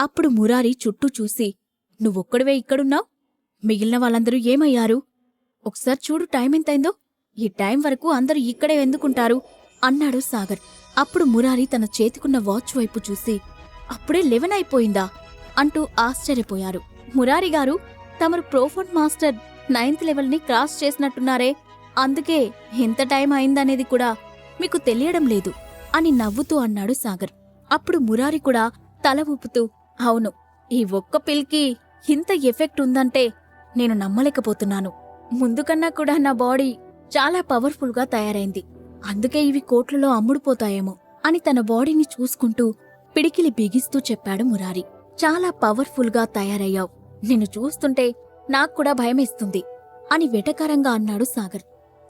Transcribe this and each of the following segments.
అప్పుడు మురారి చుట్టూ చూసి నువ్వొక్కడివే ఇక్కడున్నావు? మిగిలిన వాళ్ళందరూ ఏమయ్యారు? ఒకసారి చూడు టైం ఎంతైందో. ఈ టైం వరకు అందరూ ఇక్కడే ఎందుకుంటారు? అన్నాడు సాగర్. అప్పుడు మురారి తన చేతికున్న వాచ్ వైపు చూసి అప్పుడే లెవెన్ అయిపోయిందా? అంటూ ఆశ్చర్యపోయారు. మురారి గారు తమరు ప్రోఫోన్ మాస్టర్ నైన్త్ లెవెల్ని క్రాస్ చేసినట్టున్నారే. అందుకే ఎంత టైం అయిందనేది కూడా మీకు తెలియడం లేదు అని నవ్వుతూ అన్నాడు సాగర్. అప్పుడు మురారి కూడా తల ఊపుతూ అవును ఈ ఒక్క పిల్కి ఇంత ఎఫెక్ట్ ఉందంటే నేను నమ్మలేకపోతున్నాను. ముందుకన్నా కూడా నా బాడీ చాలా పవర్ఫుల్గా తయారైంది. అందుకే ఇవి కోట్లలో అమ్ముడుపోతాయేమో అని తన బాడీని చూసుకుంటూ పిడికిలి బిగిస్తూ చెప్పాడు మురారి. చాలా పవర్ఫుల్గా తయారయ్యావు. నిన్ను చూస్తుంటే నాకు కూడా భయమేస్తుంది అని వెటకరంగా అన్నాడు సాగర్.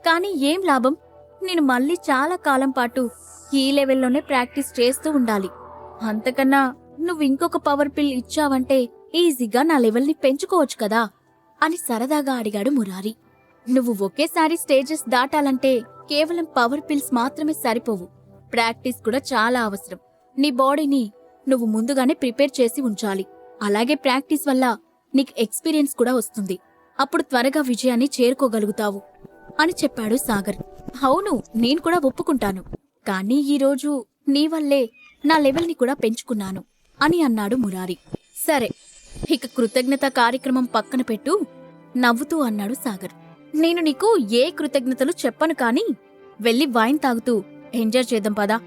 కాని ఏం లాభం? నేను మళ్ళీ చాలా కాలం పాటు ఈ లెవెల్లోనే ప్రాక్టీస్ చేస్తూ ఉండాలి. అంతకన్నా నువ్వు ఇంకొక పవర్ పిల్ ఇచ్చావంటే ఈజీగా నా లెవెల్ని పెంచుకోవచ్చు కదా అని సరదాగా అడిగాడు మురారి. నువ్వు ఒకేసారి స్టేజెస్ దాటాలంటే కేవలం పవర్ పిల్స్ మాత్రమే సరిపోవు. ప్రాక్టీస్ కూడా చాలా అవసరం. నీ బాడీని నువ్వు ముందుగానే ప్రిపేర్ చేసి ఉంచాలి. అలాగే ప్రాక్టీస్ వల్ల నీకు ఎక్స్పీరియన్స్ కూడా వస్తుంది. అప్పుడు త్వరగా విజయాన్ని చేరుకోగలుగుతావు అని చెప్పాడు సాగర్. అవును నేను కూడా ఒప్పుకుంటాను. కానీ ఈరోజు నీ వల్లే నా లెవెల్ని కూడా పెంచుకున్నాను. అని అన్నాడు మురారి. సరే ఇక కృతజ్ఞత కార్యక్రమం పక్కన పెట్టు నవ్వుతూ అన్నాడు సాగర్. నేను నీకు ఏ కృతజ్ఞతలు చెప్పను కాని వెళ్ళి వైన్ తాగుతూ ఎంజాయ్ చేద్దాం పదా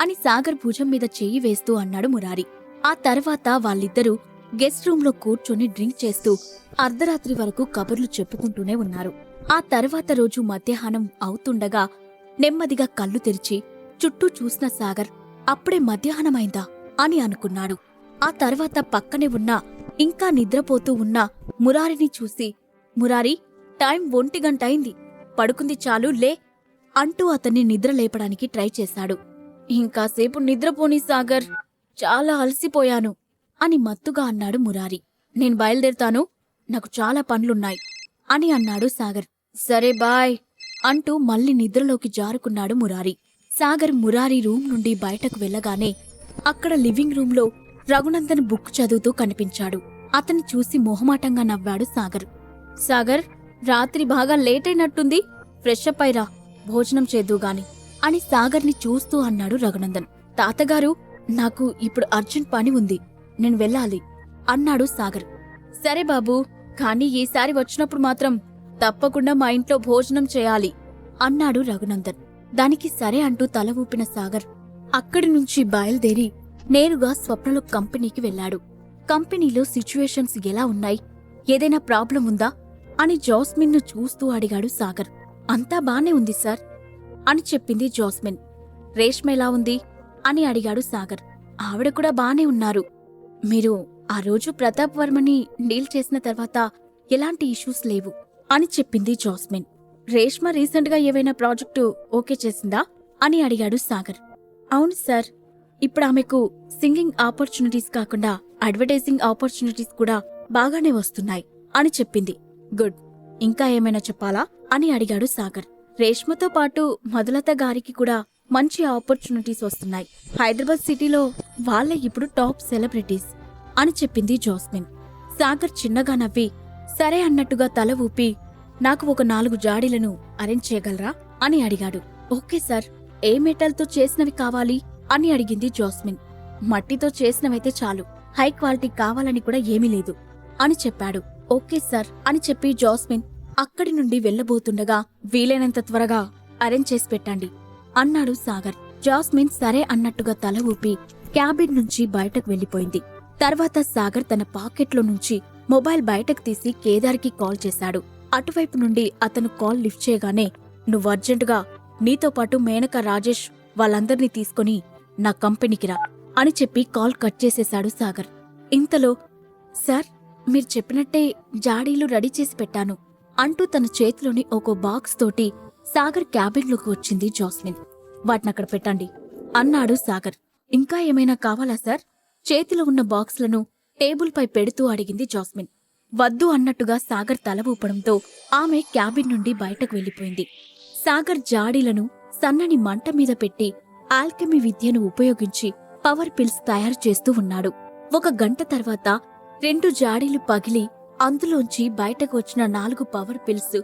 అని సాగర్ భుజం మీద చెయ్యి వేస్తూ అన్నాడు మురారి. ఆ తర్వాత వాళ్ళిద్దరూ గెస్ట్ రూంలో కూర్చొని డ్రింక్ చేస్తూ అర్ధరాత్రి వరకు కబుర్లు చెప్పుకుంటూనే ఉన్నారు. ఆ తర్వాత రోజు మధ్యాహ్నం అవుతుండగా నెమ్మదిగా కళ్ళు తెరిచి చుట్టూ చూసిన సాగర్ అప్పుడే మధ్యాహ్నమైందా? అని అనుకున్నాడు. ఆ తర్వాత పక్కనే ఉన్న ఇంకా నిద్రపోతూ ఉన్న మురారిని చూసి మురారి టైం ఒంటి గంటైంది పడుకుంది చాలు లే అంటూ అతన్ని నిద్రలేపడానికి ట్రై చేశాడు. ఇంకాసేపు నిద్రపోని సాగర్ చాలా అలసిపోయాను అని మత్తుగా అన్నాడు మురారి. నేను బయలుదేరుతాను నాకు చాలా పనులున్నాయి అని అన్నాడు సాగర్. సరే బాయ్ అంటూ మళ్ళీ నిద్రలోకి జారుకున్నాడు మురారి. సాగర్ మురారి రూమ్ నుండి బయటకు వెళ్ళగానే అక్కడ లివింగ్ రూంలో రఘునందన్ బుక్ చదువుతూ కనిపించాడు. అతన్ని చూసి మొహమాటంగా నవ్వాడు సాగర్. సాగర్ రాత్రి బాగా లేట్ అయినట్టుంది ఫ్రెష్ అప్ అయిరా భోజనం చేద్దుగాని అని సాగర్ని చూస్తూ అన్నాడు రఘునందన్. తాతగారు నాకు ఇప్పుడు అర్జెంట్ పని ఉంది. నేను వెళ్ళాలి అన్నాడు సాగర్. సరే బాబూ కానీ ఈసారి వచ్చినప్పుడు మాత్రం తప్పకుండా మా ఇంట్లో భోజనం చేయాలి అన్నాడు రఘునందన్. దానికి సరే అంటూ తల ఊపిన సాగర్ అక్కడి నుంచి బయలుదేరి నేరుగా స్వప్నలో కంపెనీకి వెళ్ళాడు. కంపెనీలో సిచ్యువేషన్స్ ఎలా ఉన్నాయి? ఏదైనా ప్రాబ్లం ఉందా? అని జాస్మిన్ను చూస్తూ అడిగాడు సాగర్. అంతా బానే ఉంది సార్ అని చెప్పింది జాస్మిన్. రేష్మ ఎలా ఉంది? అని అడిగాడు సాగర్. ఆవిడ కూడా బానే ఉన్నారు. మీరు ఆ రోజు ప్రతాప్ వర్మని డీల్ చేసిన తర్వాత ఎలాంటి ఇష్యూస్ లేవు అని చెప్పింది జాస్మిన్. రేష్మ రీసెంట్గా ఏవైనా ప్రాజెక్టు ఓకే చేసిందా? అని అడిగాడు సాగర్. అవును సార్. ఇప్పుడు ఆమెకు సింగింగ్ ఆపర్చునిటీస్ కాకుండా అడ్వర్టైజింగ్ ఆపర్చునిటీస్ కూడా బాగానే వస్తున్నాయి అని చెప్పింది. గుడ్. ఇంకా ఏమైనా చెప్పాలా? అని అడిగాడు సాగర్. రేష్మతో పాటు మధులత గారికి కూడా మంచి ఆపర్చునిటీస్ వస్తున్నాయి. హైదరాబాద్ సిటీలో వాళ్ళే ఇప్పుడు టాప్ సెలబ్రిటీస్ అని చెప్పింది జోస్మిన్. సాగర్ చిన్నగా నవ్వి సరే అన్నట్టుగా తల ఊపి నాకు ఒక నాలుగు జాడీలను అరేంజ్ చేయగలరా? అని అడిగాడు. Okay sir. ఏ మెటల్తో చేసినవి కావాలి? అని అడిగింది జాస్మిన్. మట్టితో చేసినవైతే చాలు. హై క్వాలిటీ కావాలని కూడా ఏమీ లేదు. అని చెప్పాడు. ఓకే సార్ అని చెప్పి జాస్మిన్ అక్కడి నుండి వెళ్ళబోతుండగా వీలైనంత త్వరగా అరేంజ్ చేసి పెట్టండి అన్నాడు సాగర్. జాస్మిన్ సరే అన్నట్టుగా తల ఊపి క్యాబిన్ నుంచి బయటకు వెళ్ళిపోయింది తర్వాత సాగర్ తన పాకెట్లో నుంచి మొబైల్ బయటకు తీసి కేదార్కి కాల్ చేశాడు. అటువైపు నుండి అతను కాల్ లిఫ్ట్ చేయగానే నువ్వు అర్జెంటుగా నీతో పాటు మేనక రాజేష్ వాళ్ళందర్నీ తీసుకొని నా కంపెనీకి రా అని చెప్పి కాల్ కట్ చేసేశాడు సాగర్. ఇంతలో సార్ మీరు చెప్పినట్టే జాడీలు రెడీ చేసి పెట్టాను అంటూ తన చేతిలోని ఒక బాక్స్ తోటి సాగర్ క్యాబిన్లోకి వచ్చింది జాస్మిన్. వాటినక్కడ పెట్టండి అన్నాడు సాగర్. ఇంకా ఏమైనా కావాలా సార్? చేతిలో ఉన్న బాక్స్లను టేబుల్పై పెడుతూ అడిగింది జాస్మిన్. వద్దు అన్నట్టుగా సాగర్ తల ఊపడంతో ఆమె క్యాబిన్ నుండి బయటకు వెళ్ళిపోయింది సాగర్ జాడీలను సన్నని మంట మీద పెట్టి ఆల్కెమీ విద్యను ఉపయోగించి పవర్ పిల్స్ తయారు చేస్తూ ఉన్నాడు. ఒక గంట తర్వాత రెండు జాడీలు పగిలి అందులోంచి బయటకు వచ్చిన నాలుగు పవర్ పిల్స్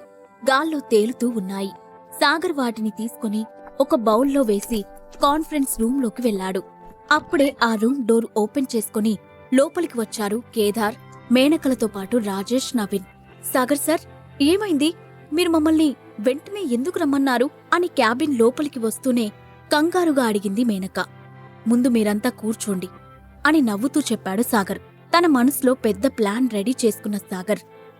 గాల్లో తేలుతూ ఉన్నాయి. సాగర్ వాటిని తీసుకుని ఒక బౌల్లో వేసి కాన్ఫరెన్స్ రూంలోకి వెళ్ళాడు. అప్పుడే ఆ రూమ్ డోర్ ఓపెన్ చేసుకుని లోపలికి వచ్చారు కేదార్ మేనకలతో పాటు రాజేష్ నవీన్. సాగర్ సార్ ఏమైంది? మీరు మమ్మల్ని వెంటనే ఎందుకు రమ్మన్నారు? అని క్యాబిన్ లోపలికి వస్తూనే కంగారుగా అడిగింది మేనక. ముందు మీరంతా కూర్చోండి అని నవ్వుతూ చెప్పాడు సాగర్. తన మనసులో పెద్ద ప్లాన్ రెడీ చేసుకున్న సాగర్.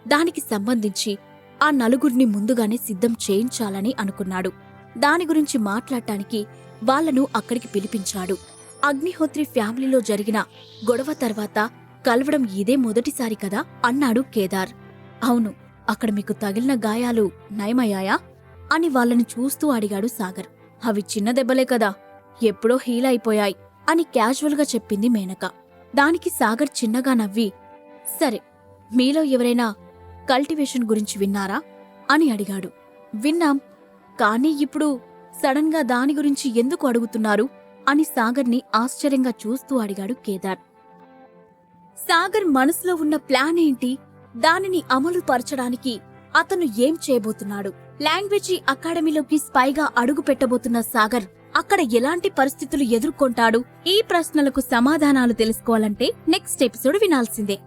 దానికి సంబంధించి ఆ నలుగురిని ముందుగానే సిద్ధం చేయించాలని అనుకున్నాడు. దాని గురించి మాట్లాడటానికి వాళ్ళను అక్కడికి పిలిపించాడు. అగ్నిహోత్రి ఫ్యామిలీలో జరిగిన గొడవ తర్వాత కలవడం ఇదే మొదటిసారి కదా? అన్నాడు కేదార్. అవును అక్కడ మీకు తగిలిన గాయాలు నయమయ్యాయా? అని వాళ్ళని చూస్తూ అడిగాడు సాగర్. అవి చిన్న దెబ్బలే కదా ఎప్పుడో హీల్ అయిపోయాయి అని క్యాజువల్గా చెప్పింది మేనక. దానికి సాగర్ చిన్నగా నవ్వి సరే మీలో ఎవరైనా కల్టివేషన్ గురించి విన్నారా? అని అడిగాడు. విన్నాం కానీ ఇప్పుడు సడన్గా దాని గురించి ఎందుకు అడుగుతున్నారు? అని సాగర్ని ఆశ్చర్యంగా చూస్తూ అడిగాడు కేదార్. సాగర్ మనసులో ఉన్న ప్లాన్ ఏంటి? దానిని అమలు పరచడానికి అతను ఏం చేయబోతున్నాడు? లాంగ్వేజీ అకాడమీలోకి స్పైగా అడుగు పెట్టబోతున్న సాగర్ అక్కడ ఎలాంటి పరిస్థితులు ఎదుర్కొంటాడు? ఈ ప్రశ్నలకు సమాధానాలు తెలుసుకోవాలంటే నెక్స్ట్ ఎపిసోడ్ వినాల్సిందే.